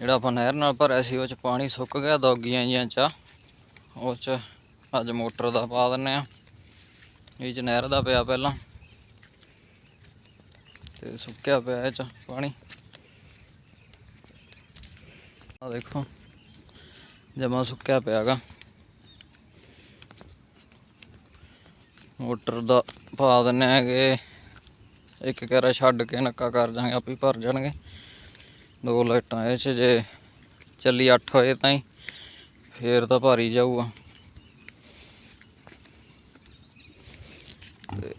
ਜਿਹੜਾ ਆਪਾਂ ਨਹਿਰ ਨਾਲ ਭਰਿਆ ਸੀ, ਉਹ ਚ ਪਾਣੀ ਸੁੱਕ ਗਿਆ, ਦੌਗੀਆਂ ਜੀਆਂ ਚ। ਉਹ ਚ ਅੱਜ ਮੋਟਰ ਦਾ ਪਾ ਦਿੰਨੇ ਆ। ਇਹ ਚ ਨਹਿਰ ਦਾ ਪਿਆ ਪਹਿਲਾਂ। ਤੇ ਸੁੱਕਿਆ ਪਿਆ ਇਹ ਚ ਪਾਣੀ। ਆ ਦੇਖੋ, ਜਮਾ ਸੁੱਕਿਆ ਪਿਆਗਾ। ਮੋਟਰ ਦਾ ਪਾ ਦਿੰਨੇ ਹੈਗੇ। ਇੱਕ ਕੈਰਾ ਛੱਡ ਕੇ ਨੱਕਾ ਕਰ ਜਾਾਂਗੇ ਆਪੇ ਭਰ ਜਾਣਗੇ। ਦੋ ਲਾਈਟਾਂ, ਇਹ 'ਚ ਜੇ ਚੱਲੀ 8 ਵਜੇ ਤਾਈਂ, ਫੇਰ ਤਾਂ ਭਾਰੀ ਜਾਊਗਾ। ਤੇ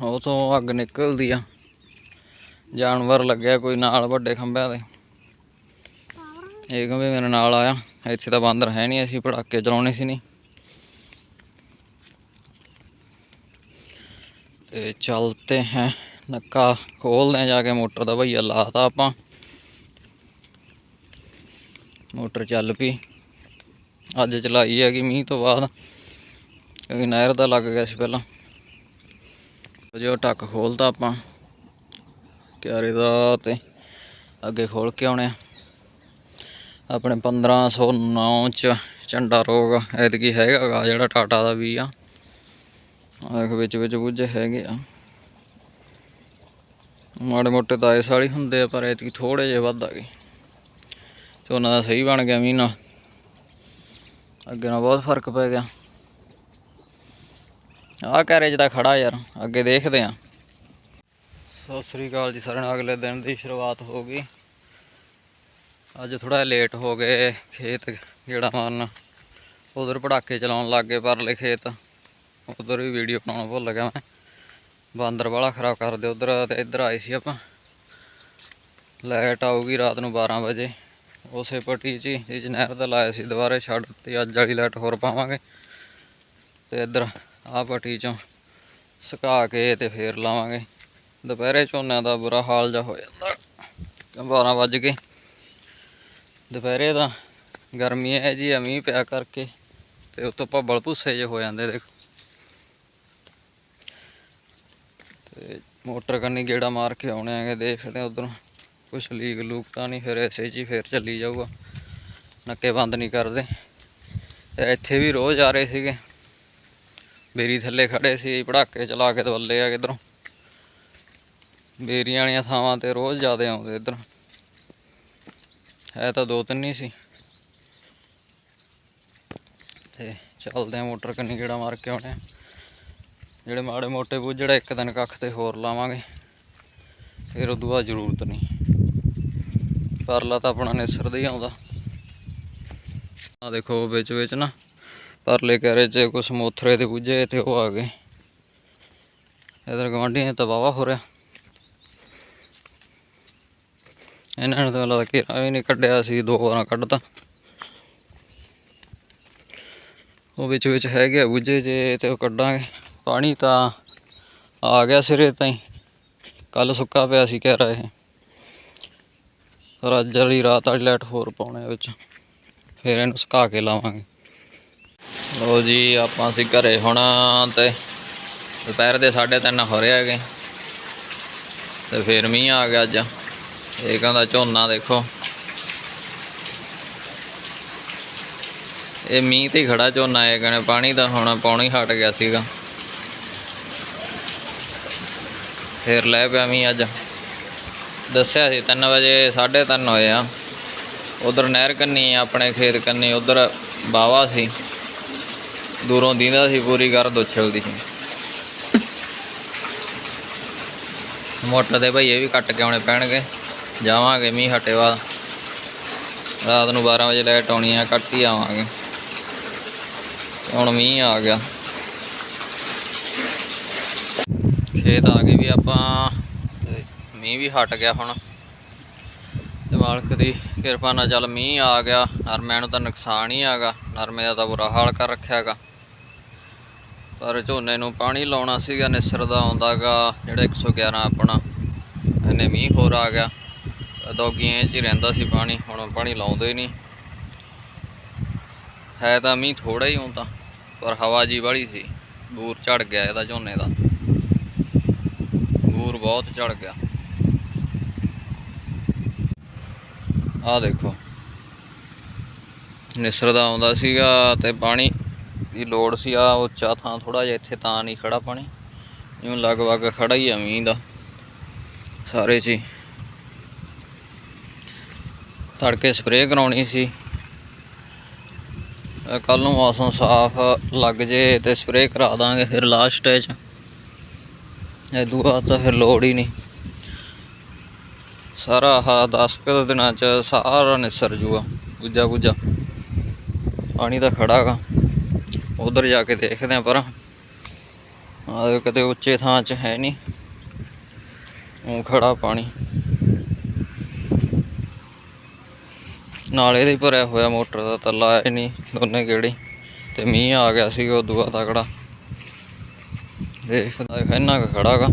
ਉਹ ਤੋਂ ਅੱਗ ਨਿਕਲਦੀ ਆ। ਜਾਨਵਰ ਲੱਗਿਆ ਕੋਈ ਨਾਲ ਵੱਡੇ ਖੰਭਿਆਂ ਦੇ ਇਹ ਕਹਿੰਦੇ ਮੇਰੇ ਨਾਲ ਆਇਆ? ਇੱਥੇ ਤਾਂ ਬਾਂਦਰ ਹੈ ਨਹੀਂ, ਅਸੀਂ ਪੜਾਕੇ ਚਲਾਉਣੇ ਸੀ ਨਹੀਂ। ਤੇ ਚਲਤੇ ਹੈ। ਨੱਕਾ ਖੋਲਦੇ ਆ ਜਾ ਕੇ, ਮੋਟਰ ਦਾ ਭਈਆ ਲਾਤਾ ਆਪਾਂ। ਮੋਟਰ ਚੱਲ ਪਈ। ਅੱਜ ਚਲਾਈ ਹੈਗੀ ਮੀਂਹ ਤੋਂ ਬਾਅਦ, ਕਿਉਂਕਿ ਨਹਿਰ ਦਾ ਲੱਗ ਗਿਆ ਸੀ ਪਹਿਲਾਂ। ਜੋ ਟੱਕ ਖੋਲਤਾ ਆਪਾਂ। ਕਿਆਰੇ ਦਾ ਤੇ ਅੱਗੇ ਖੋਲ ਕੇ ਆਉਣੇ ਆ। ਆਪਣੇ 1509 ਚ ਝੰਡਾ ਰੋਗ ਐਤਕੀ ਹੈਗਾ ਜਿਹੜਾ ਟਾਟਾ ਦਾ ਵੀ ਆ। ਆਹ ਵਿੱਚ ਵਿੱਚ ਕੁਝ ਹੈਗੇ ਆ। ਮਾੜੇ ਮੋਟੇ ਤਾਂ ਇਸ ਵਾਲੀ ਹੁੰਦੇ ਆ, ਪਰ ਐਤਕੀ ਥੋੜੇ ਜਿਹੇ ਵੱਧ ਆ ਗਏ। ਝੋਨਾ ਦਾ ਸਹੀ ਬਣ ਗਿਆ ਮਹੀਨਾ। ਅੱਗੇ ਨਾਲ ਬਹੁਤ ਫ਼ਰਕ ਪੈ ਗਿਆ। ਆਹ ਕੈਰੇਜ ਦਾ ਖੜਾ ਯਾਰ, ਅੱਗੇ ਦੇਖਦੇ ਆ ਸਤਿ ਸ੍ਰੀ ਅਕਾਲ ਜੀ ਸਾਰਿਆਂ ਅਗਲੇ ਦਿਨ ਦੀ ਸ਼ੁਰੂਆਤ ਹੋ ਗਈ। ਅੱਜ ਥੋੜਾ ਲੇਟ ਹੋ ਗਏ ਖੇਤ ਜਿਹੜਾ ਮਾਰਨ। ਉਧਰ ਪੜਾਕੇ ਚਲਾਉਣ ਲੱਗ ਗਏ ਪਰਲੇ ਖੇਤ। ਉਧਰ ਵੀ ਵੀਡੀਓ ਬਣਾਉਣਾ ਭੁੱਲ ਗਿਆ ਮੈਂ। ਬਾਂਦਰ ਵਾਲਾ ਖਰਾਬ ਕਰਦੇ ਉਧਰ, ਤੇ ਇੱਧਰ ਆਏ ਸੀ ਆਪਾਂ। ਲਾਈਟ ਆਊਗੀ ਰਾਤ ਨੂੰ 12 ਵਜੇ। ਉਸੇ ਪੱਟੀ 'ਚ ਹੀ ਜਿਹ ਨਹਿਰ ਦਾ ਲਾਇਆ ਸੀ ਦੁਬਾਰੇ ਛੱਡ ਤੇ ਅੱਜ ਵਾਲੀ ਲਾਈਟ ਹੋਰ ਪਾਵਾਂਗੇ। ਤੇ ਇੱਧਰ ਆਹ ਪੱਟੀ 'ਚੋਂ ਸੁਕਾ ਕੇ ਤੇ ਫੇਰ ਲਾਵਾਂਗੇ। ਦੁਪਹਿਰੇ ਝੋਨਿਆਂ ਦਾ ਬੁਰਾ ਹਾਲ ਜਾ ਹੋ ਜਾਂਦਾ। 12 ਵੱਜ ਕੇ ਦੁਪਹਿਰੇ ਦਾ ਗਰਮੀ ਹੈ ਜੀ ਮੀਂਹ ਪਿਆ ਕਰਕੇ। ਤੇ ਉੱਤੋਂ ਭੱਬਲ ਭੁੱਸੇ ਜੇ ਹੋ ਜਾਂਦੇ, ਦੇਖੋ ਤੇ ਮੋਟਰ ਕੰਨੀ ਗੇੜਾ ਮਾਰ ਕੇ ਆਉਣੇ ਆਗੇ ਦੇਖਦੇ ਆ ਉਧਰੋਂ। ਕੁਛ ਲੀਕ ਲੂਕ ਤਾਂ ਨਹੀਂ, ਫਿਰ ਐਸੇ ਜੀ ਫਿਰ ਚੱਲੀ ਜਾਊਗਾ। ਨੱਕੇ ਬੰਦ ਨਹੀਂ ਕਰਦੇ। ਤੇ ਇੱਥੇ ਵੀ ਰੋਜ਼ ਆ ਰਹੇ ਸੀਗੇ। ਬੇਰੀ ਥੱਲੇ ਖੜੇ ਸੀ, ਪੜਾਕੇ ਚਲਾ ਕੇ ਦਵੱਲੇ ਆ ਕਿਧਰੋਂ। ਬੇਰੀਆਂ ਵਾਲੀਆਂ ਥਾਵਾਂ ਤੇ ਰੋਜ਼ ਜ਼ਿਆਦਾ ਆਉਂਦੇ ਇੱਧਰ। ਹੈ ਤਾਂ ਦੋ ਤਿੰਨ ਹੀ ਸੀ। ਤੇ ਚੱਲਦੇ ਆ ਮੋਟਰ ਕੰਨੀ ਗੇੜਾ ਮਾਰ ਕੇ ਆਉਣੇ ਆ। ਜਿਹੜੇ ਮਾੜੇ ਮੋਟੇ ਬੁੱਝੜਾ ਇੱਕ ਦਿਨ ਕੱਖ ਤੇ ਹੋਰ ਲਾਵਾਂਗੇ, ਫਿਰ ਉਦੋਂ ਬਾਅਦ ਜ਼ਰੂਰਤ ਨਹੀਂ। ਪਰਲਾ ਤਾਂ ਆਪਣਾ ਨਿਸਰਦਾ ਹੀ ਆਉਂਦਾ। ਆ ਦੇਖੋ ਵਿੱਚ ਵਿੱਚ ਨਾ, ਪਰਲੇ ਕੈਰੇ 'ਚ ਕੁਛ ਮੋਥਰੇ ਦੇ ਬੁੱਝੇ ਤੇ ਉਹ ਆ ਗਏ। ਇਧਰ ਗਵਾਂਢੀਆਂ ਤਾਂ ਵਾਵਾ ਹੋ ਰਿਹਾ। ਇਹਨਾਂ ਨੇ ਤਾਂ ਲੱਗਦਾ ਕਿ ਵੀ ਨਹੀਂ ਕੱਢਿਆ ਸੀ, ਦੋ ਵਾਰਾਂ ਕੱਢਤਾ। ਉਹ ਵਿੱਚ ਵਿੱਚ ਹੈਗੇ ਆ ਬੁੱਝੇ ਜੇ ਤੇ ਉਹ ਕੱਢਾਂਗੇ। ਪਾਣੀ ਤਾਂ ਆ ਗਿਆ ਸਿਰੇ ਤਾਈ। ਕੱਲ ਸੁੱਕਾ ਪਿਆ ਸੀ ਕਹਿ ਰਹੇ। ਪਰ ਅੱਜ ਵਾਲੀ ਰਾਤ ਵਾਲੀ ਲਾਈਟ ਹੋਰ ਪਾਉਣੇ ਵਿੱਚ। ਫਿਰ ਇਹਨੂੰ ਸੁਕਾ ਕੇ ਲਾਵਾਂਗੇ। ਲੋ ਜੀ, ਆਪਾਂ ਅਸੀਂ ਘਰੇ ਹੁਣ ਤੇ ਦੁਪਹਿਰ ਦੇ 3:30 ਹੋ ਰਹੇ ਹੈਗੇ। ਤੇ ਫਿਰ ਮੀਂਹ ਆ ਗਿਆ ਅੱਜ। ਇਹ ਕਹਿੰਦਾ ਝੋਨਾ ਦੇਖੋ। ਇਹ ਮੀਂਹ ਤੇ ਖੜਾ ਝੋਨਾ, ਇਹ ਕਹਿੰਦੇ ਪਾਣੀ ਤਾਂ ਹੁਣ ਪਾਉਣੀ ਹਟ ਗਿਆ ਸੀਗਾ। ਫੇਰ ਲੈ ਪਿਆ ਮੀਂਹ ਅੱਜ। ਦੱਸਿਆ ਸੀ 3 ਵਜੇ 3:30 ਹੋਏ ਆ। ਉਧਰ ਨਹਿਰ ਕੰਨੀ ਆਪਣੇ ਖੇਤ ਕੰਨੀ, ਉਧਰ ਬਾਵਾ ਸੀ। ਦੂਰੋਂ ਦੀਂਦਾ ਸੀ, ਪੂਰੀ ਕਰ ਦੁੱਛਲਦੀ ਸੀ। ਮੋਟਰ ਦੇ ਭਈਏ ਵੀ ਕੱਟ ਕੇ ਆਉਣੇ ਪੈਣਗੇ। ਜਾਵਾਂਗੇ ਮੀਂਹ ਹਟੇ ਬਾਅਦ। ਰਾਤ ਨੂੰ 12 ਵਜੇ ਲਾਈਟ ਆਉਣੀ ਆ, ਕੱਟ ਹੀ ਆਵਾਂਗੇ। ਹੁਣ ਮੀਂਹ ਆ ਗਿਆ। ਖੇਤ ਆ ਗਏ ਵੀ ਆਪਾਂ ਮੀਂਹ ਵੀ ਹਟ ਗਿਆ ਹੁਣ। ਤੇ ਮਾਲਕ ਦੀ ਕਿਰਪਾ ਨਾਲ ਚੱਲ ਮੀਂਹ ਆ ਗਿਆ। ਨਰਮਿਆਂ ਨੂੰ ਤਾਂ ਨੁਕਸਾਨ ਹੀ ਆਗਾ ਨਰਮੇ ਦਾ ਤਾਂ ਬੁਰਾ ਹਾਲ ਕਰ ਰੱਖਿਆ ਹੈਗਾ। ਪਰ ਝੋਨੇ ਨੂੰ ਪਾਣੀ ਲਾਉਣਾ ਸੀਗਾ ਨਿਸਰ ਦਾ ਆਉਂਦਾਗਾ ਜਿਹੜਾ 111 ਆਪਣਾ। ਇਹਨੇ ਮੀਂਹ ਹੋਰ ਆ ਗਿਆ। ਦੌਗੀਆਂ 'ਚ ਹੀ ਰਹਿੰਦਾ ਸੀ ਪਾਣੀ ਹੁਣ ਪਾਣੀ ਲਾਉਂਦੇ ਹੀ ਨਹੀਂ। ਹੈ ਤਾਂ ਮੀਂਹ ਥੋੜਾ ਹੀ ਹੁੰਦਾ ਪਰ ਹਵਾ ਜੀ ਵਾਲੀ ਸੀ। ਬੂਰ ਝੜ ਗਿਆ ਇਹਦਾ ਝੋਨੇ ਦਾ। ਬੂਰ ਬਹੁਤ ਝੜ ਗਿਆ। ਆਹ ਦੇਖੋ। ਨਿਸਰ ਦਾ ਆਉਂਦਾ ਸੀਗਾ ਤੇ ਪਾਣੀ ਦੀ ਲੋੜ ਸੀ। ਆ ਉੱਚਾ ਥਾਂ ਥੋੜਾ ਜਿਹਾ, ਇੱਥੇ ਤਾਂ ਨਹੀਂ ਖੜਾ ਪਾਣੀ। ਜਿਵੇਂ ਲਗਭਗ ਖੜਾ ਹੀ ਆ ਮੀਂਹ ਦਾ। ਸਾਰੇ 'ਚ ਹੀ ਤੜਕੇ ਸਪਰੇਅ ਕਰਾਉਣੀ ਸੀ। ਕੱਲ ਨੂੰ ਮੌਸਮ ਸਾਫ਼ ਲੱਗ ਜੇ ਤੇ ਸਪਰੇਅ ਕਰਾ ਦਾਂਗੇ ਫਿਰ ਲਾਸਟ 'ਚ। ਇਹ ਦੂਆ ਤਾਂ ਫਿਰ ਲੋੜ ਹੀ ਨਹੀਂ। ਸਾਰਾ ਆਹ 10 ਕੁ ਦਿਨਾਂ 'ਚ ਸਾਰਾ ਨਿਸਰ ਜੂਗਾ ਗੁੱਜਾ ਗੁੱਜਾ ਪਾਣੀ ਤਾਂ ਖੜਾ ਗਾ। ਉਧਰ ਜਾ ਕੇ ਦੇਖਦੇ ਆ ਪਰ। ਆ ਕਿਤੇ ਉੱਚੇ ਥਾਂ 'ਚ ਹੈ ਨਹੀਂ। ਉਹ ਖੜਾ ਪਾਣੀ। ਨਾਲੇ ਦੇ ਹੀ ਭਰਿਆ ਹੋਇਆ ਮੋਟਰ ਦਾ ਤਾਂ ਲਾਇਆ ਨਹੀਂ, ਦੋਨੇ ਗੇੜੀ। ਤੇ ਮੀਂਹ ਆ ਗਿਆ ਸੀ ਉਹ ਦੂਆ ਤਕੜਾ। ਦੇਖਦਾ ਇੰਨਾ ਕੁ ਖੜਾ ਗਾ।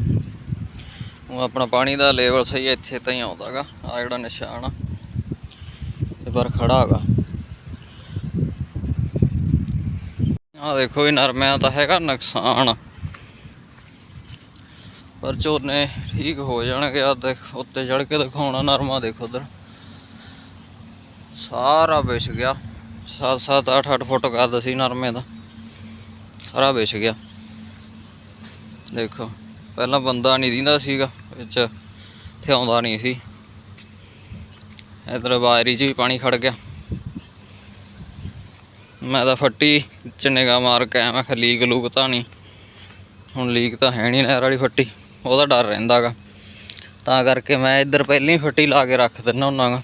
ਉਹ ਆਪਣਾ ਪਾਣੀ ਦਾ ਲੈਵਲ ਸਹੀ ਇੱਥੇ ਤਾਂ ਹੀ ਆਉਂਦਾ ਗਾ ਆ ਜਿਹੜਾ ਨਿਸ਼ਾਨ ਆ। ਤੇ ਪਰ ਖੜਾ ਗਾ। ਆ ਦੇਖੋ ਇਹ ਨਰਮਿਆਂ ਦਾ ਹੈਗਾ ਨੁਕਸਾਨ। ਪਰ ਝੋਨੇ ਠੀਕ ਹੋ ਜਾਣਗੇ ਆ ਦੇਖ, ਉੱਤੇ ਚੜ ਕੇ ਦਿਖਾਉਣਾ ਨਰਮਾ, ਦੇਖੋ ਉਧਰ। ਸਾਰਾ ਵਿਛ ਗਿਆ। 7 7 8 8 ਫੁੱਟ ਕੱਦ ਸੀ ਨਰਮੇ ਦਾ। ਸਾਰਾ ਵਿਛ ਗਿਆ। ਦੇਖੋ, ਪਹਿਲਾਂ ਬੰਦਾ ਨਹੀਂ ਦਿੰਦਾ ਸੀਗਾ, ਵਿੱਚ ਇੱਥੇ ਆਉਂਦਾ ਨਹੀਂ ਸੀ। ਇਧਰ ਬਾਰੀ 'ਚ ਵੀ ਪਾਣੀ ਖੜ ਗਿਆ। ਮੈਂ ਤਾਂ ਫੱਟੀ ਚ ਨਿਗਾਹ ਮਾਰ ਕੇ ਆਇਆ, ਮੈਂ ਕਿਹਾ ਲੀਕ ਲੂਕ ਤਾਂ ਨਹੀਂ। ਹੁਣ ਲੀਕ ਤਾਂ ਹੈ ਨਹੀਂ ਨਹਿਰ ਵਾਲੀ ਫੱਟੀ, ਉਹਦਾ ਡਰ ਰਹਿੰਦਾ ਗਾ ਤਾਂ ਕਰਕੇ ਮੈਂ ਇੱਧਰ ਪਹਿਲਾਂ ਹੀ ਫੱਟੀ ਲਾ ਕੇ ਰੱਖ ਦਿੰਦਾ ਹੁੰਦਾ ਗਾ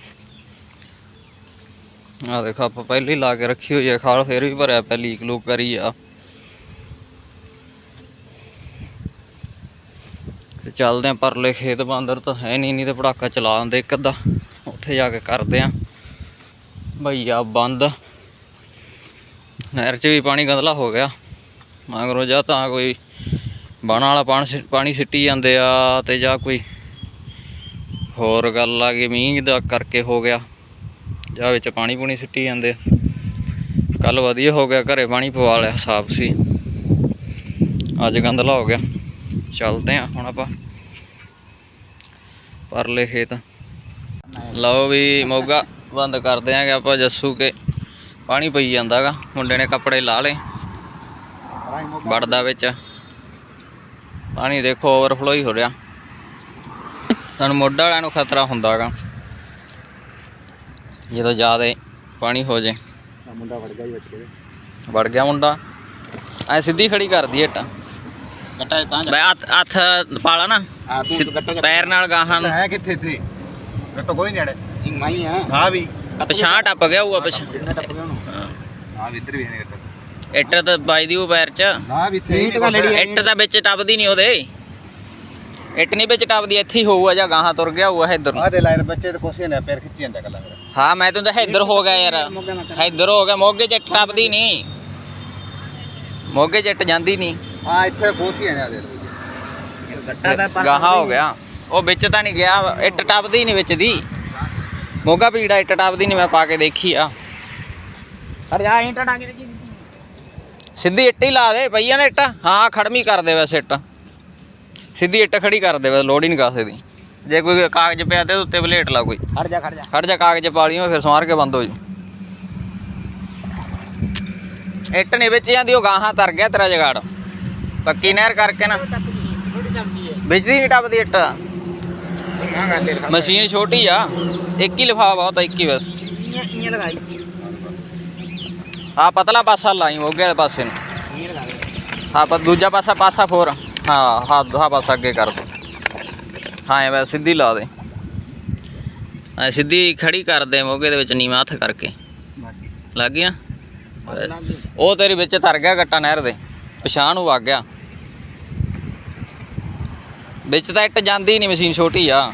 ਆ ਦੇਖੋ, ਆਪਾਂ ਪਹਿਲਾਂ ਹੀ ਲਾ ਕੇ ਰੱਖੀ ਹੋਈ ਹੈ, ਖਾਲ ਫੇਰ ਵੀ ਭਰਿਆ ਪਿਆ, ਲੀਕ ਲੂਕ ਕਰੀ ਆ। ਤੇ ਚੱਲਦੇ ਆ ਪਰਲੇ ਖੇਤ ਬਾਂਦਰ ਤਾਂ ਹੈ ਨਹੀਂ ਨਹੀਂ ਤੇ ਪੜਾਕਾ ਚਲਾ ਦਿੰਦੇ ਇੱਕ ਅੱਧਾ। ਉੱਥੇ ਜਾ ਕੇ ਕਰਦੇ ਆ। ਭਈਆ ਬੰਦ। ਨਹਿਰ 'ਚ ਵੀ ਪਾਣੀ ਗੰਦਲਾ ਹੋ ਗਿਆ। ਮਗਰੋਂ ਜਾਂ ਤਾਂ ਕੋਈ ਬਾਣਾ ਵਾਲਾ ਪਾਣੀ ਸਿ- ਪਾਣੀ ਸਿੱਟੀ ਜਾਂਦੇ ਆ ਤੇ ਜਾਂ ਕੋਈ ਹੋਰ ਗੱਲ ਆ ਗਈ, ਮੀਂਹ ਦਾ ਕਰਕੇ ਹੋ ਗਿਆ। ਜਾਂ ਵਿੱਚ ਪਾਣੀ ਪੂਣੀ ਸਿੱਟੀ ਜਾਂਦੇ ਕੱਲ ਵਧੀਆ ਹੋ ਗਿਆ, ਘਰੇ ਪਾਣੀ ਪਵਾ ਲਿਆ, ਸਾਫ਼ ਸੀ। ਅੱਜ ਗੰਦਲਾ ਹੋ ਗਿਆ। ਚੱਲਦੇ ਆ ਹੁਣ ਆਪਾਂ। ਪਰਲੇ ਖੇਤ। ਲਓ ਵੀ ਮੋਗਾ ਬੰਦ ਕਰਦੇ ਆਂਗੇ ਆਪਾਂ ਜੱਸੂ ਕੇ। ਪਾਣੀ ਪਈ ਜਾਂਦਾਗਾ ਮੁੰਡੇ ਨੇ ਕੱਪੜੇ ਲਾ ਲਏ। ਵੜਦਾ ਵਿੱਚ। ਪਾਣੀ ਦੇਖੋ ਓਵਰਫਲੋ ਹੀ ਹੋ ਰਿਹਾ। ਸਾਨੂੰ ਮੋਢਾ ਵਾਲਿਆਂ ਨੂੰ ਖਤਰਾ ਹੁੰਦਾਗਾ ਜਦੋਂ ਜ਼ਿਆਦਾ ਪਾਣੀ ਹੋ ਜੇ। ਮੁੰਡਾ ਵੜ ਗਿਆ ਵਿੱਚ ਵੜ ਗਿਆ ਮੁੰਡਾ। ਐ ਸਿੱਧੀ ਖੜੀ ਕਰਦੀ ਏਟਾ ਗੱਟਾ ਤਾਂ ਬਈ ਹੱਥ ਹੱਥ ਪਾਲਾ ਨਾ ਆ ਤੂੰ ਸਿੱਧ- ਗੱਟਾ ਪੈਰ ਨਾਲ ਗਾਹਾਂ ਨੂੰ। ਹੈ ਕਿੱਥੇ ਤੇ ਗੱਟਾ ਕੋਈ ਨਹੀਂ ਅੜੇ ਮਾਈ ਆ। ਹਾਂ ਵੀ। ਪਛਾਣ ਟੱਪ ਗਿਆ ਉਹ ਟੱਪ ਗਿਆ ਉਹਨੂੰ। ਹਾਂ। ਵੀ ਇੱਧਰ ਵੀ ਹੈ ਗੱਟਾ ਇੱਟ ਤਾਂ ਬਾਈ ਦੀ ਉਹ ਪੈਰ ਚ। ਨਾ ਵੀ ਇੱਥੇ ਇੱਟ ਤਾਂ ਵਿੱਚ ਟੱਪਦੀ ਨਹੀਂ ਉਹਦੇ। ਇੱਟ ਨਹੀਂ ਵਿੱਚ ਟੱਪਦੀ ਇੱਥੇ ਹੀ ਹੋਊਗਾ ਜਾਂ ਗਾਹਾਂ ਤੁਰ ਗਿਆ ਹੋਊਗਾ ਇੱਧਰ। ਨੂੰ ਆ ਦੇ ਲਾਈਨ ਬੱਚੇ ਤੇ ਕੋਸੇ ਨੇ ਪੈਰ ਖਿੱਚੀ ਜਾਂਦਾ ਕੱਲਾ ਹਾਂ ਮੈਂ ਤੈਨੂੰ ਤਾਂ ਇੱਧਰ ਹੋ ਗਿਆ ਯਾਰ। ਇੱਧਰ ਹੋ ਗਿਆ ਮੋਗੇ ਚ ਇੱਟ ਟੱਪਦੀ ਨਹੀਂ। ਮੋਗੇ ਚ ਇੱਟ ਜਾਂਦੀ ਨਹੀਂ। ਹਾਂ ਇੱਥੇ ਕੋਸੀ ਨੇ ਆ ਦੇ ਗੱਟਾ ਗਾਹਾਂ ਹੋ ਗਿਆ। ਉਹ ਵਿੱਚ ਤਾਂ ਨਹੀਂ ਗਿਆ ਇੱਟ ਟੱਪਦੀ ਨਹੀਂ ਵਿੱਚ ਦੀ। ਮੋਗਾ ਪੀੜਾ ਇੱਟ ਟੱਪਦੀ ਨਹੀਂ ਮੈਂ ਪਾ ਕੇ ਦੇਖੀ ਆ। ਅਰੇ ਜਾ ਇੰਟਾ ਡਾਂਗੇ ਦੀ ਸਿੱਧੀ ਇੱਟ ਹੀ ਲਾ ਦੇ ਪਈਆਂ ਨੇ ਇੱਟ। ਹਾਂ ਖੜਮੀ ਕਰ ਦੇ ਵੈਸੇ ਇੱਟ। ਸਿੱਧੀ ਇੱਟ ਖੜੀ ਕਰ ਦੇ ਵੈਸੇ ਲੋੜ ਹੀ ਨਹੀਂ ਕਰ ਸਕਦੀ ਜੇ ਕੋਈ ਕਾਗਜ਼ ਪਿਆ ਤੇ ਉੱਤੇ ਬਲੇਟ ਲਾ ਕੋਈ। ਖੜ ਜਾ ਖੜ ਜਾ। ਖੜ ਜਾ ਕਾਗਜ਼ ਪਾ ਲਿਓ ਫਿਰ ਕੇ ਬੰਦ ਹੋ ਜੂ ਇੱਟ ਨਹੀਂ ਵਿੱਚ ਜਾਂਦੀ ਉਹ ਗਾਹਾਂ ਤਰ ਗਿਆ ਤੇਰਾ ਜਗਾੜ। ਪੱਕੀ ਨਹਿਰ ਕਰਕੇ ਨਾ। ਦੀ ਨਹੀਂ ਟੱਪਦੀ ਇੱਟ। ਮਸ਼ੀਨ ਛੋਟੀ ਆ। ਇੱਕ ਹੀ ਲਿਫਾਫਾ ਬਹੁਤ ਇੱਕ ਹੀ ਬਸ। ਆ ਪਤਲਾ ਪਾਸਾ ਲਾਈ ਮੋਗੇ ਵਾਲੇ ਪਾਸੇ ਨੂੰ। ਹਾਂ ਪਰ ਦੂਜਾ ਪਾਸਾ ਪਾਸਾ ਫੋਰ ਹਾਂ ਹਾਂ ਹਾਂ ਪਾਸਾ ਅੱਗੇ ਕਰ ਦੇ। ਹਾਂ ਐ ਵੈਸੇ ਸਿੱਧੀ ਲਾ ਦੇ। ਐ ਸਿੱਧੀ ਖੜੀ ਕਰ ਦੇ ਮੋਗੇ ਦੇ ਵਿੱਚ ਨੀਵਾਂ ਹੱਥ ਕਰਕੇ। ਲੱਗ ਗਿਆ? ਉਹ ਤੇਰੀ ਵਿੱਚ ਤਰ ਗਿਆ ਗੱਟਾ ਨਹਿਰ ਦੇ। ਪਛਾਣ ਨੂੰ ਵਗ ਗਿਆ। ਵਿੱਚ ਤਾਂ ਇੱਟ ਜਾਂਦੀ ਨਹੀਂ ਮਸ਼ੀਨ ਛੋਟੀ ਆ।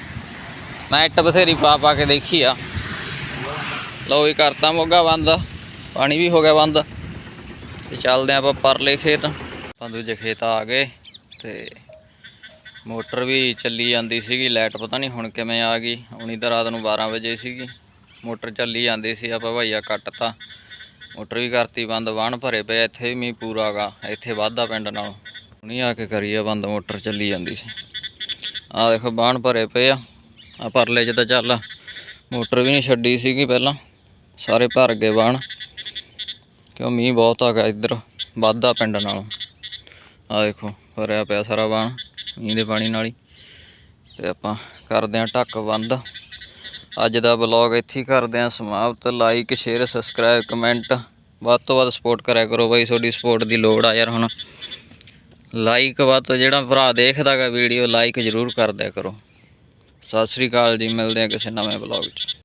ਮੈਂ ਇੱਟ ਬਥੇਰੀ ਪਾ ਪਾ ਕੇ ਦੇਖੀ ਆ। ਲਓ ਵੀ ਕਰਤਾ ਮੋਗਾ ਬੰਦ। ਪਾਣੀ ਵੀ ਹੋ ਗਿਆ ਬੰਦ। ਤੇ ਚੱਲਦੇ ਆਪਾਂ ਪਰਲੇ ਖੇਤ। ਆਪਾਂ ਦੂਜੇ ਖੇਤ ਆ ਗਏ ਤੇ ਮੋਟਰ ਵੀ ਚੱਲੀ ਜਾਂਦੀ ਸੀਗੀ। ਲਾਈਟ ਪਤਾ ਨਹੀਂ ਹੁਣ ਕਿਵੇਂ ਆ ਗਈ। ਹੁਣੀ ਤਾਂ ਰਾਤ ਨੂੰ 12 ਵਜੇ ਸੀਗੀ। ਮੋਟਰ ਚੱਲੀ ਜਾਂਦੀ ਸੀ। ਆਪਾਂ ਭਾਈਆ ਕੱਟਤਾ ਮੋਟਰ ਵੀ ਕਰਤੀ ਬੰਦ। ਵਾਹਣ ਭਰੇ ਪਏ ਇੱਥੇ ਵੀ ਮੀਂਹ ਪੂਰਾ ਗਾ। ਇੱਥੇ ਵਾਧਾ ਪਿੰਡ ਨਾਲ। ਹੁਣੀ ਆ ਕੇ ਕਰੀ ਆ ਬੰਦ। ਮੋਟਰ ਚੱਲੀ ਜਾਂਦੀ ਸੀ। ਆ ਦੇਖੋ ਬਾਣ ਭਰੇ ਪਏ ਆ। ਆ ਪਰਲੇ 'ਚ ਤਾਂ ਚੱਲ ਮੋਟਰ ਵੀ ਨਹੀਂ ਛੱਡੀ ਸੀਗੀ ਪਹਿਲਾਂ। ਸਾਰੇ ਭਰ ਗਏ ਬਾਣ। ਕਿਉਂ ਮੀਂਹ ਬਹੁਤ ਆ ਗਿਆ ਇੱਧਰ ਵਾਧਾ ਪਿੰਡ ਨਾਲੋਂ। ਆ ਦੇਖੋ, ਭਰਿਆ ਪਿਆ ਸਾਰਾ ਬਾਣ, ਮੀਂਹ ਦੇ ਪਾਣੀ ਨਾਲ ਹੀ। ਤੇ ਆਪਾਂ ਕਰਦੇ ਆਂ ਢੱਕ ਬੰਦ। ਅੱਜ ਦਾ ਵਲੌਗ ਇੱਥੇ ਹੀ ਕਰਦੇ ਆਂ ਸਮਾਪਤ। ਲਾਈਕ ਸ਼ੇਅਰ ਸਬਸਕ੍ਰਾਈਬ ਕਮੈਂਟ ਵੱਧ ਤੋਂ ਵੱਧ ਸਪੋਰਟ ਕਰਿਆ ਕਰੋ ਬਾਈ, ਤੁਹਾਡੀ ਸਪੋਰਟ ਦੀ ਲੋੜ ਆ ਯਾਰ ਹੁਣ। ਲਾਈਕ ਵੱਧ ਤੋਂ ਜਿਹੜਾ ਭਰਾ ਦੇਖਦਾਗਾ ਵੀਡੀਓ ਲਾਈਕ ਜ਼ਰੂਰ ਕਰ ਦਿਆ ਕਰੋ। ਸਤਿ ਸ੍ਰੀ ਅਕਾਲ ਜੀ, ਮਿਲਦੇ ਆ ਕਿਸੇ ਨਵੇਂ ਵਲੌਗ 'ਚ।